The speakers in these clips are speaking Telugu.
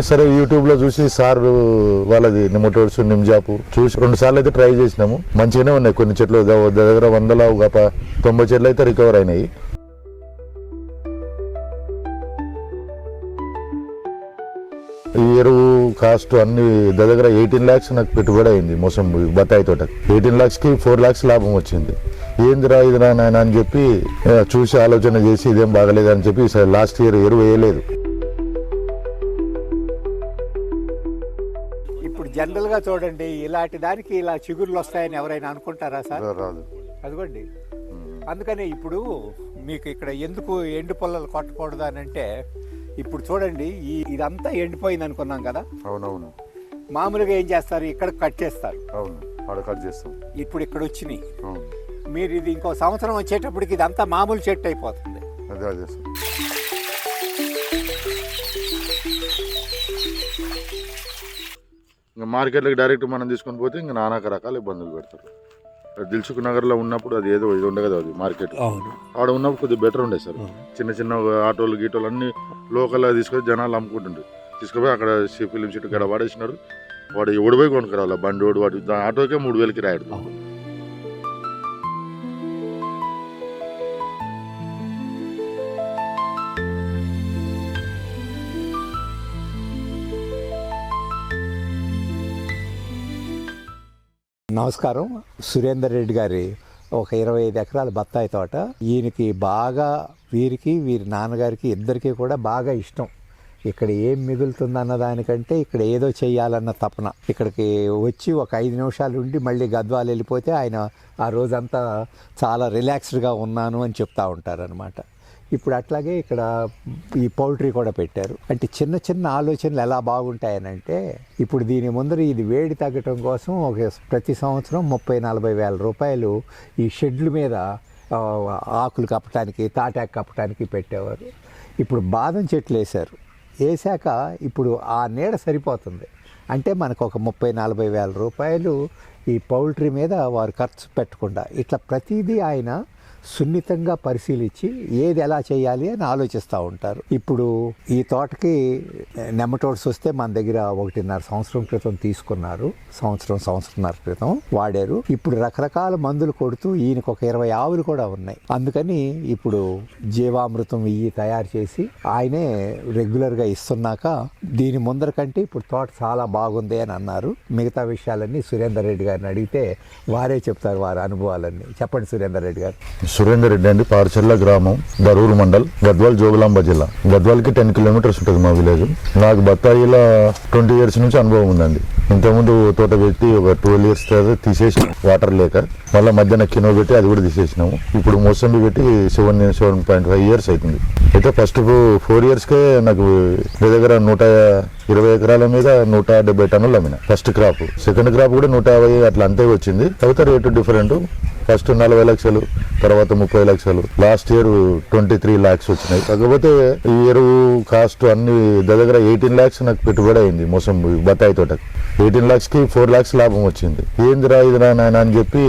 సరే యూట్యూబ్లో చూసి సార్ వాళ్ళది నిమటోడ్స్ నిమ్జాపు చూసి రెండు సార్లు అయితే ట్రై చేసినాము. మంచిగానే ఉన్నాయి. కొన్ని చెట్లు ద- దగ్గర వందల ఒక తొంభై చెట్లు అయితే రికవర్ అయినాయి. ఈ ఎరువు కాస్ట్ అన్ని దగ్గర ఎయిటీన్ ల్యాక్స్ నాకు పెట్టుబడి అయింది మోసం బత్తాయి తోట ఎయిటీన్ ల్యాక్స్కి ఫోర్ ల్యాక్స్ లాభం వచ్చింది. ఏందిరా ఇదిరా నాయన అని చెప్పి చూసి ఆలోచన చేసి ఇదేం బాగలేదు అని చెప్పి లాస్ట్ ఇయర్ ఎరువు వేయలేదు. జనరల్గా చూడండి ఇలాంటి దానికి ఇలా చిగుర్లు వస్తాయని ఎవరైనా అనుకుంటారా సార్? రాదు అదిగోండి. అందుకనే ఇప్పుడు మీకు ఇక్కడ ఎందుకు ఎండు పొల్లలు కొట్టకూడదు అని అంటే ఇప్పుడు చూడండి ఈ ఇదంతా ఎండిపోయింది అనుకున్నాం కదా? అవునవును. మామూలుగా ఏం చేస్తారు? ఇక్కడ కట్ చేస్తారు. అవును ఆడ కట్ చేస్తాం. ఇప్పుడు ఇక్కడ వచ్చినాయి. మీరు ఇది ఇంకో సంవత్సరం వచ్చేటప్పటికి ఇదంతా మామూలు చెట్టు అయిపోతుంది. అదే అదే ఇంకా మార్కెట్లకు డైరెక్ట్ మనం తీసుకొని పోతే ఇంకా నానాక రకాల ఇబ్బందులు పెడతారు. దిల్సుఖ్ నగర్లో ఉన్నప్పుడు అది ఏదో ఇది ఉండే కదా అది మార్కెట్. ఆడ ఉన్నప్పుడు కొద్దిగా బెటర్ ఉండే సార్. చిన్న చిన్న ఆటోలు గీటోలు అన్ని లోకల్ తీసుకొని జనాలు అమ్ముకుంటుండ్రు. తీసుకుపోయి అక్కడ ఫిలిం సిటీ కాడ పడేసినారు వాడు ఎవడిపోయి కొనుక్కరావాలి బండి ఓడి వాడు ఆటోకే మూడు వేలకి రాయడు నమస్కారం. సురేందర్ రెడ్డి గారి ఒక ఇరవై ఐదు ఎకరాల బత్తాయి తోట. ఈయనకి బాగా వీరికి వీరి నాన్నగారికి ఇద్దరికీ కూడా బాగా ఇష్టం. ఇక్కడ ఏం మిగులుతుంది అన్న దానికంటే ఇక్కడ ఏదో చేయాలన్న తపన. ఇక్కడికి వచ్చి ఒక ఐదు నిమిషాలు ఉండి మళ్ళీ గద్వాలు వెళ్ళిపోతే ఆయన ఆ రోజంతా చాలా రిలాక్స్డ్గా ఉన్నాను అని చెప్తా ఉంటారనమాట ఇప్పుడు అట్లాగే ఇక్కడ ఈ పౌల్ట్రీ కూడా పెట్టారు. అంటే చిన్న చిన్న ఆలోచనలు ఎలా బాగుంటాయనంటే ఇప్పుడు దీని ముందర ఇది వేడి తగ్గటం కోసం ఒక ప్రతి సంవత్సరం ముప్పై నలభై వేల రూపాయలు ఈ షెడ్ల మీద ఆకులు కప్పటానికి తాటాకు కప్పటానికి పెట్టేవారు. ఇప్పుడు బాదం చెట్లు వేశారు. వేసాక ఇప్పుడు ఆ నీడ సరిపోతుంది. అంటే మనకు ఒక ముప్పై నలభై వేల రూపాయలు ఈ పౌల్ట్రీ మీద వారు ఖర్చు పెట్టకుండా ఇట్లా ప్రతిదీ ఆయన సున్నితంగా పరిశీలించి ఏది ఎలా చేయాలి అని ఆలోచిస్తూ ఉంటారు. ఇప్పుడు ఈ తోటకి నెమటోడ్స్ వస్తే మన దగ్గర ఒకటిన్నర సంవత్సరం క్రితం తీసుకున్నారు. సంవత్సరం సంవత్సరంన్నర క్రితం వాడారు. ఇప్పుడు రకరకాల మందులు కొడుతూ ఈయనకు ఒక ఇరవై ఆవులు కూడా ఉన్నాయి. అందుకని ఇప్పుడు జీవామృతం ఇవి తయారు చేసి ఆయనే రెగ్యులర్గా ఇస్తున్నాక దీని ముందర కంటే ఇప్పుడు తోట చాలా బాగుంది అని అన్నారు. మిగతా విషయాలన్నీ సురేందర్ రెడ్డి గారిని అడిగితే వారే చెప్తారు వారి అనుభవాలన్నీ. చెప్పండి సురేందర్ రెడ్డి గారు. సురేందర్ రెడ్డి అండి పార్చర్ల గ్రామం దరూరు మండల్ గద్వాల్ జోగులాంబ జిల్లా. గద్వాల్కి టెన్ కిలోమీటర్స్ ఉంటుంది మా విలేజ్. నాకు బత్తాయిల ట్వంటీ ఇయర్స్ నుంచి అనుభవం ఉందండి. ఇంతకుముందు తోట పెట్టి ఒక ట్వెల్వ్ ఇయర్స్ తర్వాత తీసేసి వాటర్ లేక మళ్ళీ మధ్యాహ్న కినో పెట్టి అది కూడా తీసేసినాము. ఇప్పుడు మోసంబి పెట్టి seven seven point five years అవుతుంది. అయితే ఫస్ట్ ఫోర్ ఇయర్స్కే నాకు మీ దగ్గర నూట ఇరవై ఎకరాల మీద నూట డెబ్బై టన్నులు అమ్మిన. First crop. సెకండ్ క్రాప్ కూడా నూట యాభై అట్లా అంతే వచ్చింది. తర్వాత రేటు డిఫరెంట్. ఫస్ట్ నలభై లక్షలు తర్వాత ముప్పై లక్షలు. Last year twenty three lakhs వచ్చినాయి. కాకపోతే ఈ ఎరువు కాస్ట్ అన్ని దగ్గర ఎయిటీన్ లాక్స్ నాకు పెట్టుబడి అయింది మోసం బత్తాయి తోటకు. ఎయిటీన్ ల్యాక్స్కి ఫోర్ లాక్స్ లాభం వచ్చింది. ఏందిరా ఇది రా నాయన అని చెప్పి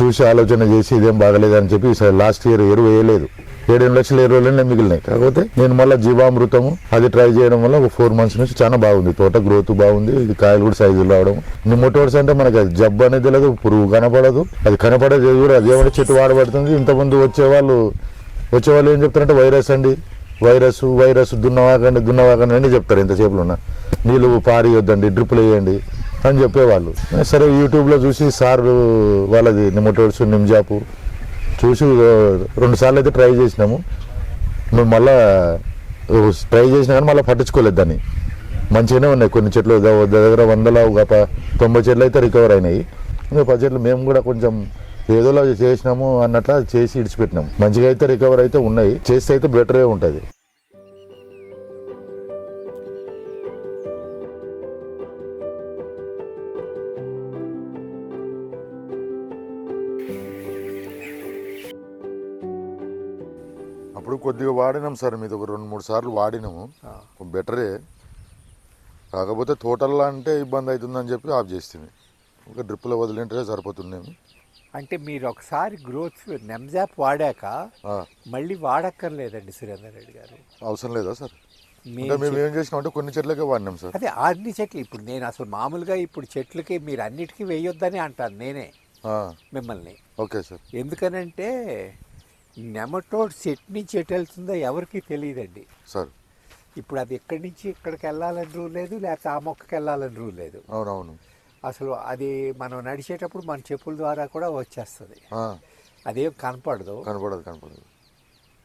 చూసి ఆలోచన చేసి ఇదేం బాగలేదు అని చెప్పి లాస్ట్ ఇయర్ ఎరువు వేయలేదు. ఏడెనిమిది లక్షల ఎరువులనే మిగిలినాయి. కాకపోతే నేను మళ్ళీ జీవామృతము అది ట్రై చేయడం వల్ల ఒక ఫోర్ మంత్స్ నుంచి చాలా బాగుంది. తోట గ్రోత్ బాగుంది ఇది కాయలు కూడా సైజు రావడం. నిమ్మటోడ్స్ అంటే మనకి అది జబ్బు అనేది తెలియదు పురుగు కనపడదు. అది కనపడేది కూడా అదేమంటే చెట్టు వాడబడుతుంది ఇంతకుముందు వచ్చేవాళ్ళు వచ్చేవాళ్ళు ఏం చెప్తారంటే వైరస్ అండి. వైరస్ వైరస్ దున్నవాకండి దున్నవాకండి అని చెప్తారు ఇంతసేపులో ఉన్న. నీళ్ళు పారియొద్దండి డ్రిప్పులు వేయండి అని చెప్పేవాళ్ళు. సరే యూట్యూబ్లో చూసి సార్ వాళ్ళది నిమ్మటోడ్స్ నిమ్జాపు చూసి రెండు సార్లు అయితే ట్రై చేసినాము. మేము మళ్ళా ట్రై చేసినా కానీ మళ్ళీ పట్టించుకోలేదు దాన్ని. మంచిగానే ఉన్నాయి కొన్ని చెట్లు. దగ్గర వందల ఒక తొంభై చెట్లు అయితే రికవర్ అయినాయి. ఇంకా పది చెట్లు మేము కూడా కొంచెం ఏదోలా చేసినాము అన్నట్లు చేసి ఇడిచిపెట్టినాము మంచిగా అయితే రికవర్ అయితే ఉన్నాయి. చేస్తే అయితే బెటరే ఉంటుంది. అప్పుడు కొద్దిగా వాడినాం సార్ మీద ఒక రెండు మూడు సార్లు వాడినాము బెటరే. కాకపోతే తోటల్లో అంటే ఇబ్బంది అవుతుందని చెప్పి ఆఫ్ చేస్తుంది ఇంకా డ్రిప్పులో వదిలింటే సరిపోతున్నాము అంటే మీరు ఒకసారి గ్రోత్ నెమ్జాప్ వాడాక మళ్ళీ వాడక్కర్లేదండి సురేందర్ రెడ్డి గారు. అవసరం లేదా సార్? మేము ఏం కొన్ని చెట్లకే వాడినాం సార్. అదే అన్ని చెట్లు ఇప్పుడు నేను అసలు మామూలుగా ఇప్పుడు చెట్లకి మీరు అన్నిటికీ వేయొద్దని అంటాను నేనే మిమ్మల్ని. Okay sir. ఎందుకనంటే నెమటోడ్ చెట్టు నుంచి ఎటు వెళ్తుందో ఎవరికి తెలియదండి. సార్. ఇప్పుడు అది ఎక్కడి నుంచి ఇక్కడికి వెళ్ళాలని రూల్ లేదు లేకపోతే ఆ మొక్కకి వెళ్ళాలని రూల్ లేదు. అవునవును. అసలు అది మనం నడిచేటప్పుడు మన చెప్పుల ద్వారా కూడా వచ్చేస్తుంది. అదేం కనపడదు. కనపడదు కనపడదు.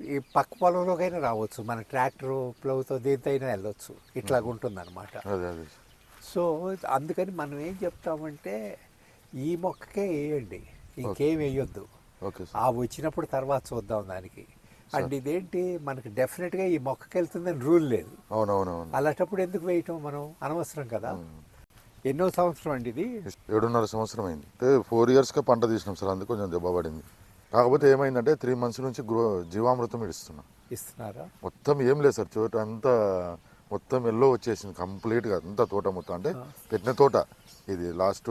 ఈ పక్క పొలంలోకైనా రావచ్చు మన ట్రాక్టర్ ప్లవ్తో దేనితైనా వెళ్ళొచ్చు. ఇట్లాగ ఉంటుంది అనమాట అదే అదే. సో అందుకని మనం ఏం చెప్తామంటే ఈ మొక్కకే వేయండి. ఇంకేం వేయొద్దు. ఆ వచ్చినప్పుడు తర్వాత చూద్దాం దానికి. అండ్ ఇదేంటి? మనకి డెఫినెట్గా ఈ మొక్కకి వెళ్తుందని రూల్ లేదు. అవునవునవును. అలాంటప్పుడు ఎందుకు వేయటం మనం? అనవసరం కదా. ఎన్నో సంవత్సరం అండి ఇది. ఏడున్నర సంవత్సరం అయింది. అంటే ఫోర్ ఇయర్స్కే పంట తీసినాం సార్ అందుకు కొంచెం దెబ్బ పడింది. కాకపోతే ఏమైందంటే త్రీ మంత్స్ నుంచి గ్రో జీవామృతం ఇస్తున్నాం. ఇస్తున్నారా? మొత్తం ఏం లేదు సార్ చోట అంతా మొత్తం ఎల్లో వచ్చేసింది కంప్లీట్గా అంతా తోట మొత్తం. అంటే పెట్టిన తోట ఇది లాస్ట్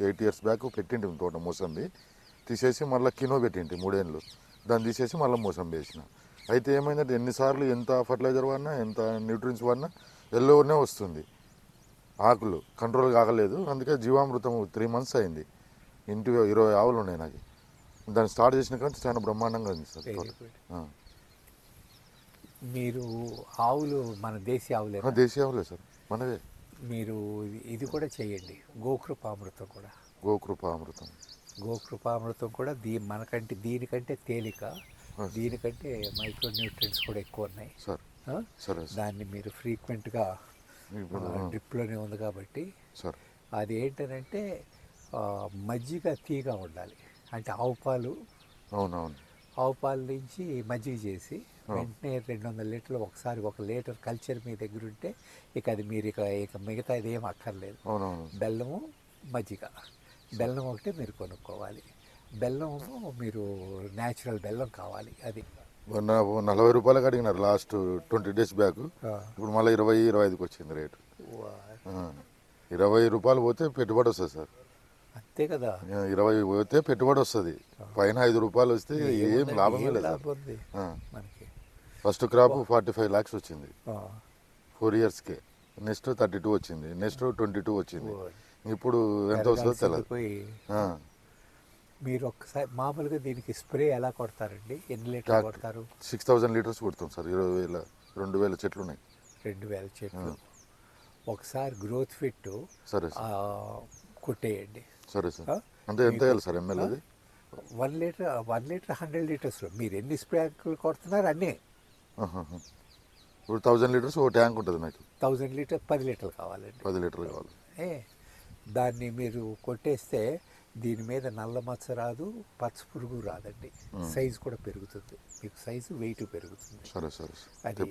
ఎయిట్ ఇయర్స్ బ్యాక్ పెట్టింటి తోట మోసంబి. తీసేసి మళ్ళీ కినో పెట్టింటి మూడేళ్ళు దాన్ని తీసేసి మళ్ళీ మోసంబి వేసిన అయితే ఏమైందంటే ఎన్నిసార్లు ఎంత ఫర్టిలైజర్ వాడినా ఎంత న్యూట్రియన్స్ వాడినా ఎల్లోనే వస్తుంది. ఆకులు కంట్రోల్ కాగలేదు అందుకే జీవామృతం త్రీ మంత్స్ అయింది. ఇంటి ఇరవై ఆవులు ఉన్నాయి నాకు. దాన్ని స్టార్ట్ చేసిన కానీ చాలా బ్రహ్మాండంగా ఉంది సార్. మీరు ఆవులు మన దేశీయ ఆవులే దేశీయ ఆవులే సార్. మనదే మీరు ఇది- ఇది కూడా చేయండి. గోకృపామృతం కూడా. గోకృపామృతం. గోకృపామృతం కూడా దీ మనకంటే దీనికంటే తేలిక. దీనికంటే మైక్రో న్యూట్రియన్స్ కూడా ఎక్కువ ఉన్నాయి. దాన్ని మీరు ఫ్రీక్వెంట్గా. డ్రిప్లోనే ఉంది కాబట్టి అది ఏంటనంటే ఆ, మజ్జిగ తీగా ఉండాలి. అంటే ఆవు పాలు. అవునవును. ఆవు పాలు నుంచి మజ్జిగ చేసి వెంటనే రెండు వందల లీటర్లు ఒకసారి ఒక లీటర్ కల్చర్ మీ దగ్గర ఉంటే ఇక అది మీరు ఇక ఇక మిగతా ఏం అక్కర్లేదు. బెల్లము మజ్జిగ. బెల్లం ఒకటే మీరు కొనుక్కోవాలి. బెల్లం మీరు న్యాచురల్ బెల్లం కావాలి అది. మొన్న నలభై రూపాయలకు అడిగినారు లాస్ట్ ట్వంటీ డేస్ బ్యాక్. ఇప్పుడు మళ్ళీ ఇరవై ఇరవై ఐదుకి వచ్చింది రేటు. ఇరవై రూపాయలు పోతే పెట్టుబడి వస్తుంది సార్. అంతే కదా. ఇరవై పోతే పెట్టుబడి వస్తుంది. పైన ఐదు రూపాయలు వస్తే ఏం లేదు లాభం ఆ. మనకి. First crop forty five lakhs వచ్చింది. ఫోర్ ఇయర్స్కే. నెక్స్ట్ థర్టీ టూ వచ్చింది. నెక్స్ట్ ట్వంటీ టూ వచ్చింది. ఇప్పుడు ఎంత వస్తుందో తెలియదు. మీరు ఒక్కసారి మామూలుగా దీనికి స్ప్రే ఎలా కొడతారండి? ఎన్ని లీటర్ టాక్- కొడతారు? సిక్స్ థౌజండ్ లీటర్స్ కొడతాం సార్ ఇరవై వేల రెండు వేల చెట్లు ఉన్నాయి రెండు వేల చెట్లు. ఒకసారి గ్రోత్ ఫిట్ సరే కొట్టేయండి. సరే సార్? అంటే ఎంత వేయాలి సార్ ఎంఎల్ అది one litre one litre hundred లీటర్స్లో మీరు ఎన్ని స్ప్రేలు కొడుతున్నారు? అన్నీ. ఇప్పుడు థౌజండ్ లీటర్స్ ఒక ట్యాంక్ ఉంటుంది నాకు థౌజండ్ లీటర్ పది లీటర్లు కావాలండి. పది లీటర్లు కావాలి. ఏ? దాన్ని మీరు కొట్టేస్తే దీని మీద నల్ల మచ్చ రాదు పచ్చ పురుగు రాదండి. సైజు కూడా పెరుగుతుంది. మీకు సైజు వెయిట్ పెరుగుతుంది. సరే సరే అది-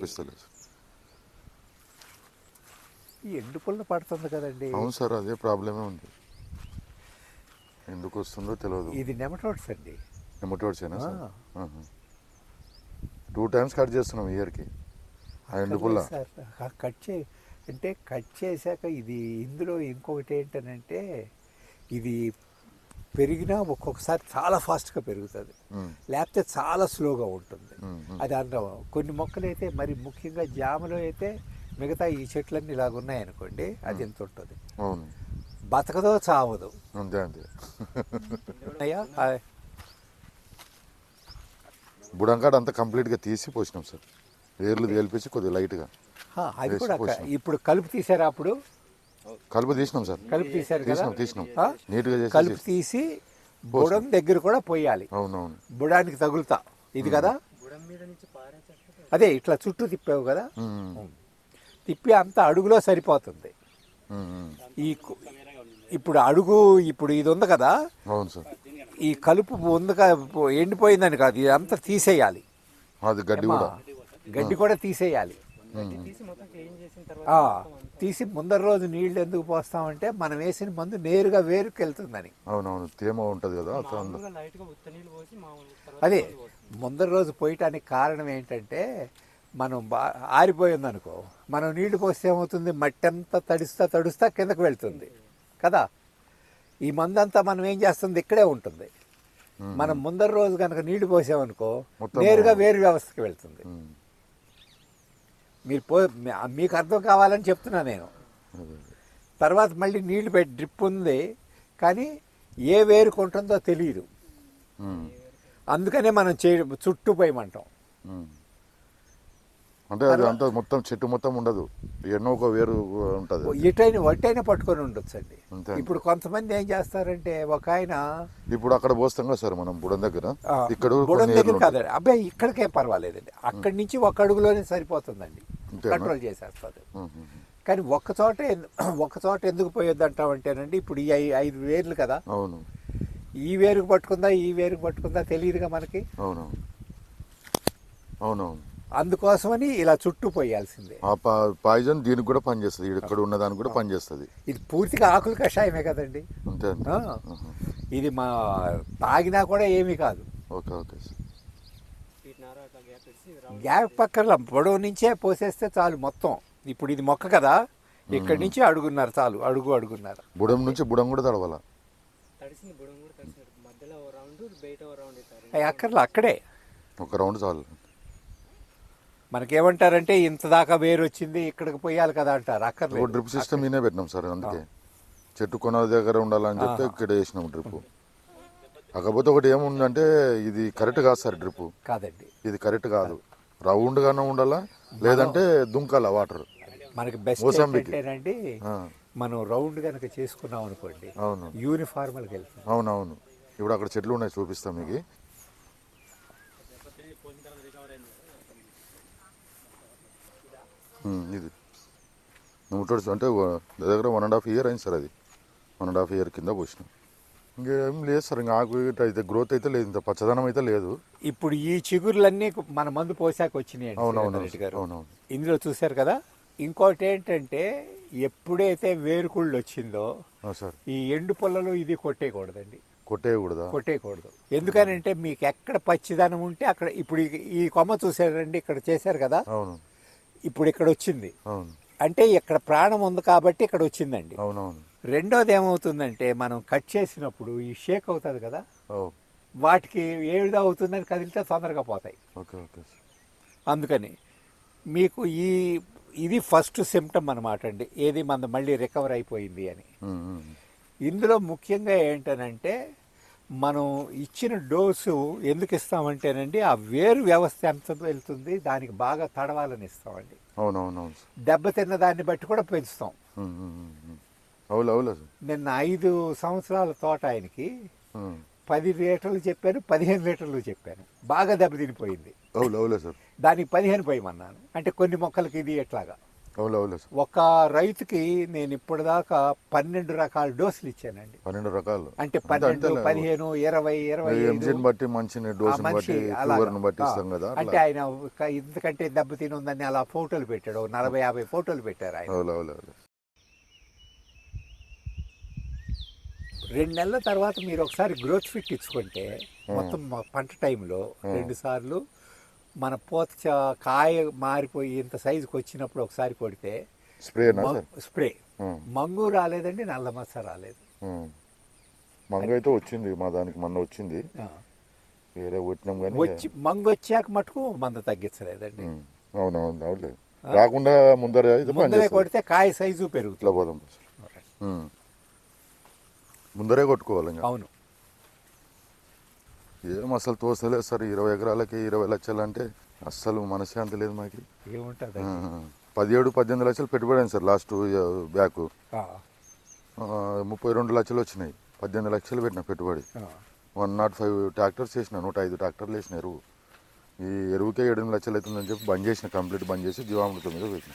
ఈ ఎండు పుల్ల పడుతుంది కదండి. అవును సార్ అదే ప్రాబ్లమే ఉంది. ఎందుకు వస్తుందో తెలియదు ఇది నెమటోడ్స్ అండి. నెమటోడ్సేనా. టూ టైమ్స్ కట్ చేస్తున్నాం ఇయర్కి. ఆ ఎండు పుల్ల. కట్ చే అంటే కట్ చేశాక ఇది ఇందులో ఇంకొకటి ఏంటనంటే ఇది పెరిగినా ఒక్కొక్కసారి చాలా ఫాస్ట్గా పెరుగుతుంది. లేకపోతే చాలా స్లోగా ఉంటుంది. అది అందం. కొన్ని మొక్కలు అయితే మరి ముఖ్యంగా జామలో అయితే మిగతా ఈ చెట్లన్నీ ఇలాగ ఉన్నాయనుకోండి అది ఎంత ఉంటుంది అవును. బతకదో చావదు. బుడంకాడ అంతా కంప్లీట్గా తీసి పోసినాం సార్. వేర్లు తేలిపించి కొద్దిగా లైట్గా. అది కూడా. ఇప్పుడు కలుపు తీసారా అప్పుడు? కలుపు తీసినాం సార్. కలుపు తీశారు కదా? తీసినాం తీసినాం? నీట్గా చేసి కలుపు తీసి బుడం దగ్గర కూడా పోయాలి. అవునవును. బుడానికి తగులుతా. ఇది కదా? అదే ఇట్లా చుట్టూ తిప్పావు కదా? తిప్పి అంత అడుగులో సరిపోతుంది. ఈ ఇప్పుడు అడుగు ఇప్పుడు ఇది ఉంది కదా? అవును సార్. ఈ కలుపు ఉంది ఎండిపోయిందని కాదు ఇదంతా తీసేయాలి. అది గడ్డి కూడా. గడ్డి కూడా తీసేయాలి. తీసి ముందర రోజు నీళ్ళు ఎందుకు పోస్తామంటే మనం వేసిన మందు నేరుగా వేరుకు వెళ్తుందని అవునవును తేమ ఉంటుంది కదా. అదే ముందర రోజు పోయటానికి కారణం ఏంటంటే మనం బా ఆరిపోయింది అనుకో మనం నీళ్ళు పోస్తే ఏమవుతుంది? మట్టి అంతా తడుస్తా తడుస్తా కిందకు వెళ్తుంది. కదా? ఈ మందంతా మనం ఏం చేస్తుంది? ఇక్కడే ఉంటుంది. మనం ముందర రోజు కనుక నీళ్ళు పోసామనుకో నేరుగా వేరు వ్యవస్థకి వెళ్తుంది. మీరు పో మీకు అర్థం కావాలని చెప్తున్నా నేను. తర్వాత మళ్ళీ నీళ్ళు పెట్టి డ్రిప్ ఉంది కానీ ఏ వేరుకు ఉంటుందో తెలియదు అందుకనే మనం చే చుట్టూ పోయమంటాం. అంటే అది అంతా మొత్తం చెట్టు మొత్తం ఉండదు. ఎన్నో ఒక వేరు ఉంటుంది. ఎటైనా వట్టైనా పట్టుకొని ఉండొచ్చు అండి. ఇప్పుడు కొంతమంది ఏం చేస్తారంటే ఒక ఆయన ఇప్పుడు అక్కడ పోస్తాం కదా సార్ మనం బుడం దగ్గర. ఇక్కడ బుడం దగ్గర. కాదండి. అబ్బాయి ఇక్కడికే పర్వాలేదండి. అక్కడి నుంచి ఒక అడుగులోనే సరిపోతుందండి? కంట్రోల్ చేసేస్తుంది. కానీ ఒక్క చోట ఒక్క చోట ఎందుకు పోయొద్దు అంటామంటేనండి ఇప్పుడు ఈ ఐదు వేర్లు కదా. అవును. ఈ వేరుకు పట్టుకుందా ఈ వేరుకు పట్టుకుందా తెలియదుగా మనకి? అవును అవునవును. అందుకోసమని ఇలా చుట్టూ పోయాల్సిందే. ఆ పాయిజన్ దీనికి కూడా పనిచేస్తుంది. ఇక్కడ ఉన్న దానికి కూడా పనిచేస్తుంది. ఇది పూర్తిగా ఆకుల కషాయమే కదండి. అంతే. ఇది మా తాగినా కూడా ఏమీ కాదు. Okay okay sir. గ్యాప్ పక్కన పొడవు నుంచే పోసేస్తే చాలు మొత్తం. ఇప్పుడు ఇది మొక్క కదా ఇక్కడి నుంచి అడుగున్నారు చాలు అడుగు అడుగున్నారు. బుడం నుంచి బుడం కూడా తడవాల? తడిసింది బుడం కూడా తడిసినట్టు మధ్యలో ఓ రౌండ్ బయట ఓ రౌండ్ ఇస్తారు. అవి అక్కర్లే అక్కడే. ఒక రౌండ్ చాలు. మనకేమంటారంటే ఇంత దాకా వేరు వచ్చింది ఇక్కడికి పోయాలి కదా అంటారు. అక్కర్లేదు. డ్రిప్ సిస్టమ్ ఈయనే పెట్టినాం సార్ అందుకే. చెట్టు కొన దగ్గర ఉండాలని చెప్తే ఇక్కడ వేసినాం డ్రిప్. కాకపోతే ఒకటి ఏముందంటే ఇది కరెక్ట్ కాదు సార్ డ్రిప్. కాదండి. ఇది కరెక్ట్ కాదు. రౌండ్ గానే ఉండాలా లేదంటే దుంకాల వాటర్. మనకి బెస్ట్ మనం రౌండ్ కనుక చేసుకున్నాం అనుకోండి అవును. యూనిఫార్మల్కి వెళ్తాం. అవునవును. ఇప్పుడు అక్కడ చెట్లు ఉన్నాయి చూపిస్తాం మీకు ఉమ్, ఇది. నూటోడ్స్ అంటే దగ్గర వన్ అండ్ హాఫ్ ఇయర్ అయింది సార్ అది. వన్ అండ్ హాఫ్ ఇయర్ కింద పోసినాం. ఇంకేం లేదు సార్ ఇంకా ఆకు అయితే గ్రోత్ అయితే లేదు ఇంత పచ్చదనం అయితే లేదు. ఇప్పుడు ఈ చిగురులన్నీ మన మందు పోసాక వచ్చినాయి అవునవును ఇందులో చూశారు కదా ఇంకోటి ఏంటంటే ఎప్పుడైతే వేరుకుళ్ళు వచ్చిందో సార్. ఈ ఎండు పొలలో ఇది కొట్టేయకూడదండి. కొట్టేయకూడదా? కొట్టేయకూడదు. ఎందుకనంటే మీకు ఎక్కడ పచ్చిదనం ఉంటే అక్కడ ఇప్పుడు ఈ- ఈ కొమ్మ చూసారండి ఇక్కడ చేశారు కదా. అవును. ఇప్పుడు ఇక్కడ వచ్చింది. అవును. అంటే ఇక్కడ ప్రాణం ఉంది కాబట్టి ఇక్కడ వచ్చిందండి. అవునవును. రెండోది ఏమవుతుందంటే మనం కట్ చేసినప్పుడు ఈ షేక్ అవుతుంది కదా ఓ. వాటికి ఏది అవుతుందని కదిలితే తొందరగా పోతాయి. Okay okay sir. అందుకని మీకు ఈ ఇది ఫస్ట్ సిమ్టమ్ అనమాట అండి. ఏది మన మళ్ళీ రికవర్ అయిపోయింది అని. ఉమ్, ఉమ్. ఇందులో ముఖ్యంగా ఏంటనంటే మనం ఇచ్చిన డోసు ఎందుకు ఇస్తామంటేనండి ఆ వేరు వ్యవస్థ ఎంత వెళ్తుంది దానికి బాగా తడవాలని ఇస్తామండి. అవునవునవును దెబ్బతిన్న దాన్ని బట్టి కూడా పెంచుతాం. నిన్న ఐదు సంవత్సరాల తోట ఆయనకి. పది లీటర్లు చెప్పాను పదిహేను లీటర్లు చెప్పాను. బాగా దెబ్బతినిపోయింది అవును అవులే సార్. దానికి పదిహేను పోయమన్నాను. అంటే కొన్ని మొక్కలకి ఇది ఎట్లాగా? ఒక రైతుకి నేను ఇప్పటిదాకా పన్నెండు రకాల డోసులు ఇచ్చానండి. పన్నెండు రకాలు. అంటే పన్నెండు. పదిహేను ఇరవై ఇరవై బట్టి మంచిని బట్టి అంటే ఆయన ఇంతకంటే దెబ్బతిని ఉందని అలా ఫోటోలు పెట్టాడు. నలభై యాభై ఫోటోలు పెట్టారు ఆయన. రెండు నెలల తర్వాత మీరు ఒకసారి గ్రోత్ ఫిట్ ఇచ్చుకుంటే మొత్తం పంట టైంలో రెండు సార్లు మన పూత కాయ మారిపోయి ఇంత సైజుకి వచ్చినప్పుడు ఒకసారి కొడితే స్ప్రే ఉమ్, మంగు రాలేదండి నల్ల మచ్చ రాలేదు. మంగ అయితే వచ్చింది మా దానికి మొన్న వచ్చింది. వేరే కొట్టినాం కానీ వచ్చి మంగు వచ్చాక మటుకు మంద తగ్గించలేదండి. అవునవును అవునులే రాకుండా ముందర ముందరే. కొడితే కాయ సైజు పెరుగుతుంది. పోదాం. ముందరే కొట్టుకోవాలి అవును. ఏం అసలు తోసలేదు సార్ ఇరవై ఎకరాలకి ఇరవై లక్షలు అంటే అస్సలు మనశ్శాంతి లేదు మాకి. ఏముంటుంది? పదిహేడు పద్దెనిమిది లక్షలు పెట్టుబడి అయింది సార్ లాస్ట్ బ్యాక్. ముప్పై రెండు లక్షలు వచ్చినాయి పద్దెనిమిది లక్షలు పెట్టిన పెట్టుబడి. వన్ నాట్ ఫైవ్ ట్రాక్టర్స్ వేసిన నూట ఐదు ట్రాక్టర్లు వేసిన ఎరువు. ఈ ఎరువుకే ఏడు లక్షలు అవుతుందని చెప్పి బంద్ చేసిన కంప్లీట్ బంద్ చేసి జీవామృతం మీద పెట్టిన.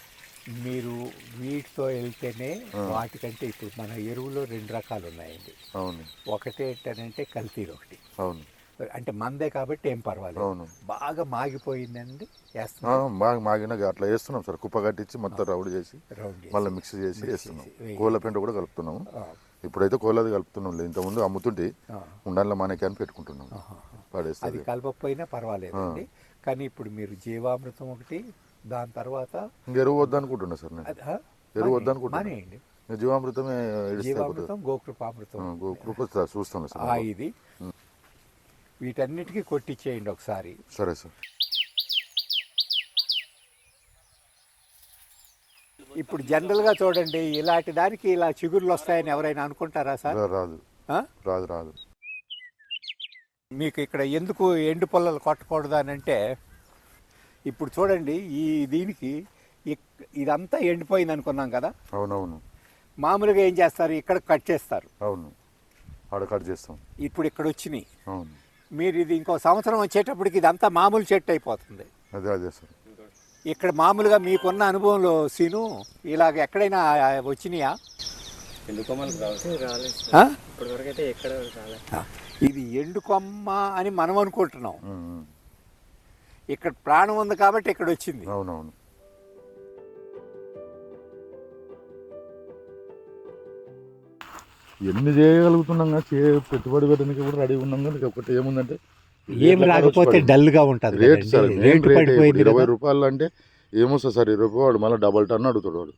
మీరు వీటితో వెళ్తేనే వాటికంటే ఇప్పుడు మన ఎరువులో రెండు రకాలు ఉన్నాయండి. అవును. ఒకటి ఏంటంటే కల్తీలు ఒకటి. అవును. అంటే మందే కాబట్టి ఏం పర్వాలేదు. అవును. బాగా మాగిపోయిందండి ఆ, వేస్తున్నాం. బాగా మాగిన అట్లా వేస్తున్నాం సార్. కుప్ప కట్టించి మొత్తం రౌడ్ చేసి రౌండ్ చేసి. మళ్ళీ మిక్స్ చేసి వేస్తున్నాం. వేయి. కోళ్ళ పెంట కూడా కలుపుతున్నాము. ఇప్పుడైతే కోళ్ళది కలుపుతున్నాం లేదు ఇంతకుముందు అమ్ముతుంటే ఆ. ఉండాలి మనకి అని పెట్టుకుంటున్నాం. ఆహా. అది పడేస్తుంది కలపకపోయినా పర్వాలేదండి. కానీ ఇప్పుడు మీరు జీవామృతం ఒకటి దాని తర్వాత ఎరువు వద్దనుకుంటున్నా సార్ నేను. అది, ఆ? ఎరువు మానే- వద్దనుకుంటున్నా. మానేయండి. ఇంక జీవామృతమే ఇడిస్తే. జీవామృతం గోకృపామృతం. ఆ, గో- కృప సార్ చూస్తాను ఆ సార్ ఇది వీటన్నిటికీ కొట్టించేయండి ఒకసారి. సరే సార్. ఇప్పుడు జనరల్గా చూడండి ఇలాంటి దానికి ఇలా చిగుర్లు వస్తాయని ఎవరైనా అనుకుంటారా సార్? రాదు? రాదు రాదు. మీకు ఇక్కడ ఎందుకు ఎండు పొల్లలు కొట్టకూడదు అని అంటే ఇప్పుడు చూడండి ఈ దీనికి ఇదంతా ఎండిపోయింది అనుకున్నాం కదా? అవునవును. మామూలుగా ఏం చేస్తారు? ఇక్కడ కట్ చేస్తారు. అవును. ఆడ కట్ చేస్తాం. ఇప్పుడు ఇక్కడ వచ్చినాయి. అవును. మీరు ఇది ఇంకో సంవత్సరం వచ్చేటప్పటికి ఇదంతా మామూలు చెట్టు అయిపోతుంది. అదే అదే సార్. ఇక్కడ మామూలుగా మీకున్న అనుభవంలో సీను ఇలాగ ఎక్కడైనా వచ్చినాయా? ఇది ఎండు కొమ్మ అని మనం అనుకుంటున్నాం. ఇక్కడ ప్రాణం ఉంది కాబట్టి ఇక్కడ వచ్చింది అవునవును. ఎన్ని చేయగలుగుతున్నాం కానీ చే పెట్టుబడి పెట్టడానికి కూడా రెడీ ఉన్నాం కానీ ఒకటి ఏముందంటే ఏం రాకపోతే డల్గా ఉంటుంది రేట్. సార్ రేటు పడిపోయింది ఇరవై. రూపాయలు అంటే ఏమొస్తుంది సార్? ఇరవై రూపాయలు మళ్ళీ డబల్ టన్ అడుగుతాడు వాడు.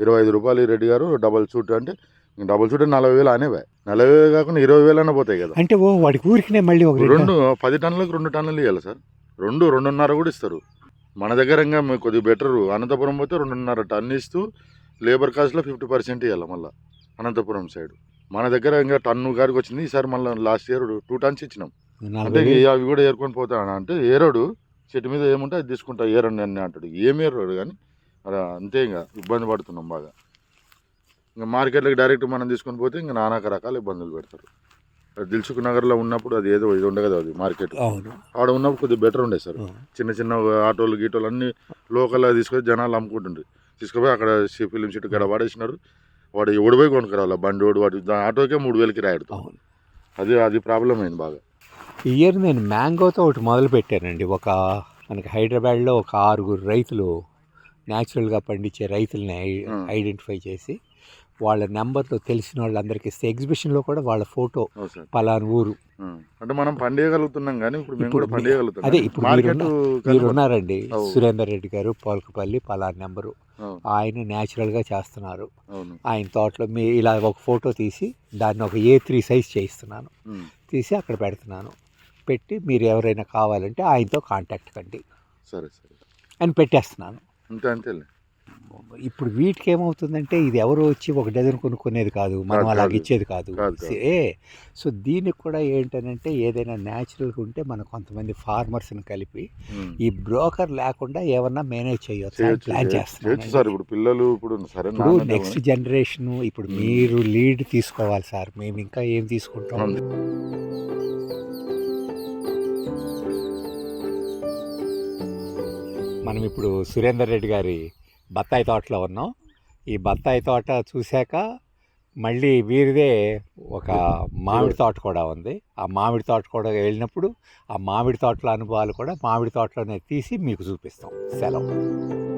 ఇరవై ఐదు రూపాయలు రెడ్డి గారు డబల్ షూట్ అంటే డబల్ షూట్ నలభై వేలు అనేవే నలభై వేలు కాకుండా ఇరవై వేలు అన్న పోతాయి కదా. అంటే ఓ వాడికి ఊరికినే మళ్ళీ ఒక రెండు- పది టన్నులకు రెండు టన్నులు ఇవ్వాలి సార్. రెండు రెండున్నర కూడా ఇస్తారు. మన దగ్గర ఇంకా కొద్దిగా బెటర్ అనంతపురం పోతే రెండున్నర టన్ను ఇస్తూ లేబర్ కాస్ట్లో ఫిఫ్టీ పర్సెంట్ ఇవ్వాలి మళ్ళీ అనంతపురం సైడ్ మన దగ్గర ఇంకా టన్ను గారికి వచ్చింది. ఈసారి మళ్ళీ లాస్ట్ ఇయర్ టూ టన్స్ ఇచ్చినాం. అంటే. అవి కూడా ఏరుకొని పోతాను అంటే ఏరోడు చెట్టు మీద ఏముంటే అది తీసుకుంటా ఏరండి అని అంటాడు. ఏం ఏరోడు కానీ అలా అంతే ఇంకా ఇబ్బంది పడుతున్నాం బాగా. ఇంకా మార్కెట్లోకి డైరెక్ట్ మనం తీసుకొని పోతే ఇంకా నానాక రకాల ఇబ్బందులు పెడతారు. అది దిల్సుఖ్ నగర్లో ఉన్నప్పుడు అది ఏదో ఇది ఉండే కదా అది మార్కెట్. ఆడ ఉన్నప్పుడు కొద్దిగా బెటర్ ఉండే సార్. చిన్న చిన్న ఆటోలు గీటోలు అన్ని లోకల్ తీసుకొని జనాలు అమ్ముకుంటుండ్రు. తీసుకుపోయి అక్కడ ఫిలిం సిటీ గడ పడేసినారు వాడు ఎవడు పోయి కొనుక్కరావాలి? బండి వాడు వాడు దాని ఆటోకే మూడు వేలకి రాయడు అవును. అది అది ప్రాబ్లం అయింది బాగా. ఈ ఇయర్ నేను మ్యాంగోతో ఒకటి మొదలు పెట్టానండి. ఒక మనకి హైదరాబాద్లో ఒక ఆరుగురు రైతులు న్యాచురల్గా పండించే రైతుల్ని. ఐడెంటిఫై చేసి వాళ్ళ నెంబర్లు తెలిసిన వాళ్ళందరికీ ఇస్తే ఎగ్జిబిషన్లో కూడా వాళ్ళ ఫోటో పలానా ఊరు. అంటే మనం పండియగలుగుతున్నాం కానీ ఇప్పుడు కూడా పండియగలుగుతున్నాం. అదే ఇప్పుడు మీరు ఉన్నారండి. సురేందర్ రెడ్డి గారు పోల్కపల్లి పలానా నెంబరు. ఆయన న్యాచురల్గా చేస్తున్నారు. ఆయన తోటలో మీ ఇలా ఒక ఫోటో తీసి దాన్ని ఒక ఏ త్రీ సైజ్ చేయిస్తున్నాను. తీసి అక్కడ పెడుతున్నాను. పెట్టి మీరు ఎవరైనా కావాలంటే ఆయనతో కాంటాక్ట్ కండి. సరే సరే. అని పెట్టేస్తున్నాను. అంతే అంతేలే. ఇప్పుడు వీటికి ఏమవుతుందంటే ఇది ఎవరు వచ్చి ఒక డజన్ కొనుక్కునేది కాదు మనం అలాగ. ఇచ్చేది కాదు. ఏ సో దీనికి కూడా ఏంటనంటే ఏదైనా న్యాచురల్గా ఉంటే మనం కొంతమంది ఫార్మర్స్ని కలిపి. ఈ బ్రోకర్ లేకుండా ఏమన్నా మేనేజ్ చేయొచ్చు ప్లాన్ చేయొచ్చు సార్ ఇప్పుడు పిల్లలు ఇప్పుడు ఇప్పుడు నెక్స్ట్ జనరేషన్ ఇప్పుడు. మీరు లీడ్ తీసుకోవాలి సార్ మేము ఇంకా ఏం తీసుకుంటాం. మనం ఇప్పుడు సురేందర్ రెడ్డి గారి బత్తాయి తోటలో ఉన్నాం. ఈ బత్తాయి తోట చూశాక మళ్ళీ వీరిదే ఒక మామిడి తోట కూడా ఉంది. ఆ మామిడి తోట కూడా వెళ్ళినప్పుడు ఆ మామిడి తోటల అనుభవాలు కూడా మామిడి తోటలోనే తీసి మీకు చూపిస్తాం. సెలవు.